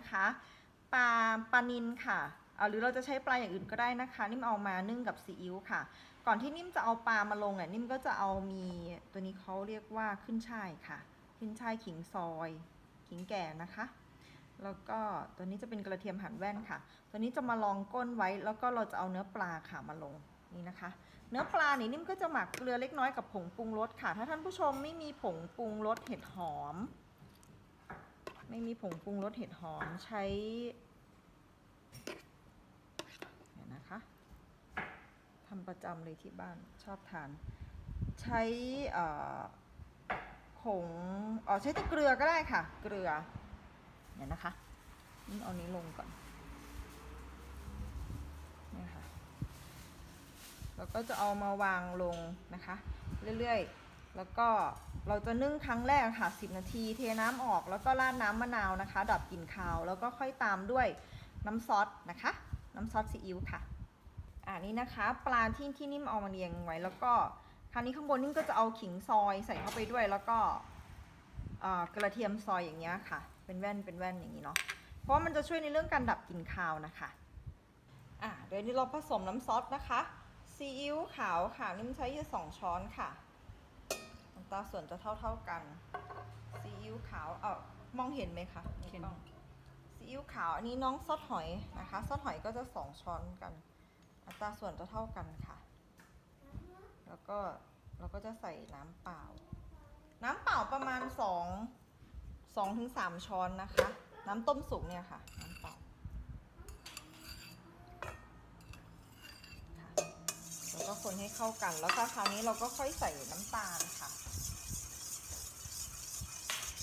นะคะ ปลาปลานินค่ะอ่าหรือเราจะใช้ปลาอย่างอื่นก็ได้นะคะ นิ่มเอามานึ่งกับซีอิ๊วค่ะ ก่อนที่นิ่มจะเอาปลามาลงอะนิ่มก็จะเอามีตัวนี้เขาเรียกว่าขึ้นช่ายค่ะ ขึ้นช่ายขิงซอยขิงแก่นะคะ แล้วก็ตัวนี้จะเป็นกระเทียมหั่นแว่นค่ะ ตัวนี้จะมาลองก้นไว้แล้วก็เราจะเอาเนื้อปลาค่ะมาลงนี่นะคะ เนื้อปลานี่นิ่มก็จะหมักเกลือเล็กน้อยกับผงปรุงรสค่ะ ถ้าท่านผู้ชมไม่มีผงปรุงรสเห็ดหอม ไม่มีผงปรุงรสเห็ดหอมใช้เดี๋ยนะคะทำประจำเลยที่บ้านชอบทาน ใช้ผงอ๋อใช้แต่เกลือก็ได้ค่ะ เกลือเดี๋ยนะคะนี่เอานี้ลงก่อนนี่ค่ะแล้วก็จะเอามาวางลงนะคะ เรื่อยๆ แล้วก็เราจะนึ่งครั้งแรกค่ะ 10 นาที เทน้ำออกแล้วก็ราดน้ำมะนาวนะคะ ดับกลิ่นคาว แล้วก็ค่อยตามด้วยน้ำซอสนะคะ น้ำซอสซีอิ๊วค่ะอ่านี่นะคะปลาที่ที่นิ่มเอามาเรียงไว้ แล้วก็คราวนี้ข้างบนนิ่มก็จะเอาขิงซอยใส่เข้าไปด้วย แล้วก็กระเทียมซอยอย่างเงี้ยค่ะ เป็นแว่นเป็นแว่นอย่างนี้เนาะเพราะมันจะช่วยในเรื่องการดับกลิ่นคาวนะคะอะเดี๋ยวนี้เราผสมน้ำซอสนะคะซีอิ๊วขาวค่ะนิ่มใช้อยู่สองช้อนค่ะ น้ำตาส่วนจะเท่าเท่าๆกัน ซีอิ๊วขาวเออมองเห็นไหมคะในเห็นกล้องซีอิ๊วขาวอันนี้น้องซอสหอยนะคะ ซอสหอยก็จะสองช้อนกัน อัตราส่วนจะเท่ากันค่ะ แล้วก็เราก็จะใส่น้ำเปล่า น้ำเปล่าประมาณสองสองถึงสามช้อนนะคะ น้ำต้มสุกเนี่ยค่ะ น้ำเปล่า ค่ะ แล้วก็คนให้เข้ากัน แล้วก็คราวนี้เราก็ค่อยใส่น้ำตาลค่ะ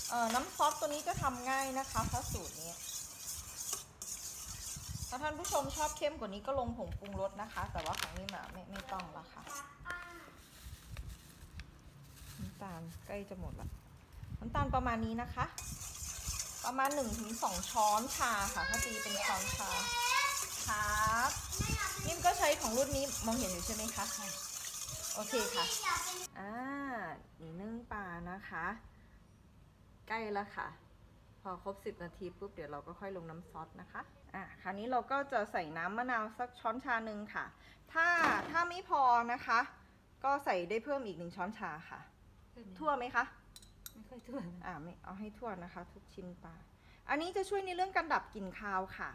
เอ่อน้ำซอสตัวนี้จะทำง่ายนะคะถ้าสูตรนี้ ถ้าท่านผู้ชมชอบเข้มกว่านี้ก็ลงผงปรุงรสนะคะ แต่ว่าของนี่มาไม่ไม่ต้องละค่ะ น้ำตาลใกล้จะหมดละ น้ำตาลประมาณนี้นะคะ ประมาณ1-2ช้อนชาค่ะ ถ้าตีเป็นช้อนชาครับนิ่มก็ใช้ ของรุ่นนี้มองเห็นอยู่ใช่ไหมคะโอเคค่ะอ่านี่นึ่งปลานะคะ ใกล้แล้วค่ะ พอครบ 10 นาทีปุ๊บเดี๋ยวเราก็ค่อยลงน้ำซอสนะคะอะคราวนี้เราก็จะใส่น้ำมะนาวสักช้อนชาหนึ่งค่ะ ถ้าถ้าไม่พอนะคะ ก็ใส่ได้เพิ่มอีกหนึ่งช้อนชาค่ะ ทั่วไหมคะไม่ค่อยทั่วนะอ่าไม่เอาให้ทั่วนะคะ ทุกชิ้นปลาอันนี้จะช่วยในเรื่องการดับกลิ่นคาวค่ะ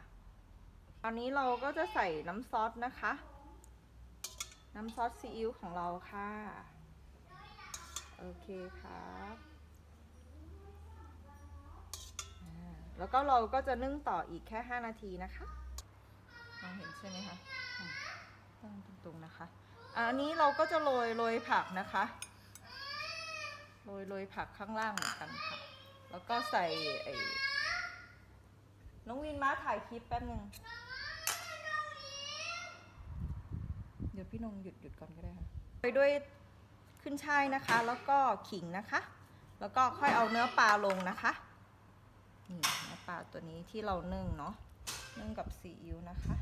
อันนี้เราก็จะใส่น้ำซอสนะคะ น้ำซอสซีอิ๊วของเราค่ะ โอเคครับแล้วก็เราก็จะนึ่งต่ออีกแค่ 5 นาทีนะคะมองเห็นใช่ไหมคะตั้งตรงๆนะคะ อันนี้เราก็จะโรยโรยผักนะคะ โรยโรยผักข้างล่างเหมือนกันค่ะ แล้วก็ใส่ไอ้น้องวินมาถ่ายคลิปแป๊บนึง เดี๋ยวพี่นงหยุดหยุดก่อนก็ได้ค่ะโรยด้วยขึ้นช่ายนะคะ แล้วก็ขิงนะคะ แล้วก็ค่อยเอาเนื้อปลาลงนะคะนี่เนื้อปลาตัวนี้ที่เรานึ่งเนาะนึ่งกับซีอิ๊วนะคะ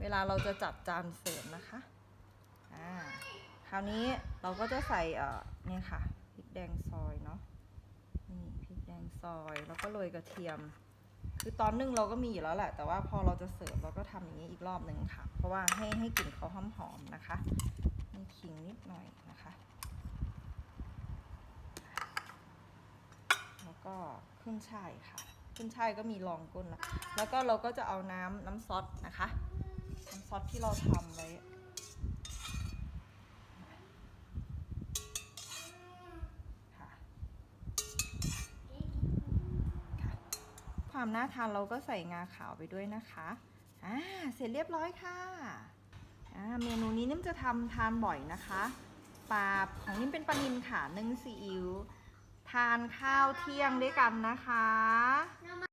เวลาเราจะจัดจานเสิร์ฟนะคะอ่าคราวนี้เราก็จะใส่เอ่อเนี่ยค่ะพริกแดงซอยเนาะนี่พริกแดงซอยแล้วก็โรยกระเทียม คือตอนนึ่งเราก็มีอยู่แล้วแหละ แต่ว่าพอเราจะเสิร์ฟเราก็ทำอย่างนี้อีกรอบหนึ่งค่ะ เพราะว่าให้ให้กลิ่นเขาหอมๆนะคะมีขิงนิดหน่อยนะคะ แล้วก็ขึ้นช่ายค่ะ ขึ้นช่ายก็มีรองก้นแล้วแล้วก็เราก็จะเอาน้ำน้ำซอสนะคะ น้ำซอสที่เราทำไว้ ค่ะค่ะ ความน่าทานเราก็ใส่งาขาวไปด้วยนะคะอ่าเสร็จเรียบร้อยค่ะอ่าเมนูนี้นิ่มจะทำทานบ่อยนะคะปลาของนิ่มเป็นปลานิลค่ะนึ่งซีอิ๊วทานข้าวเที่ยงด้วยกันนะคะ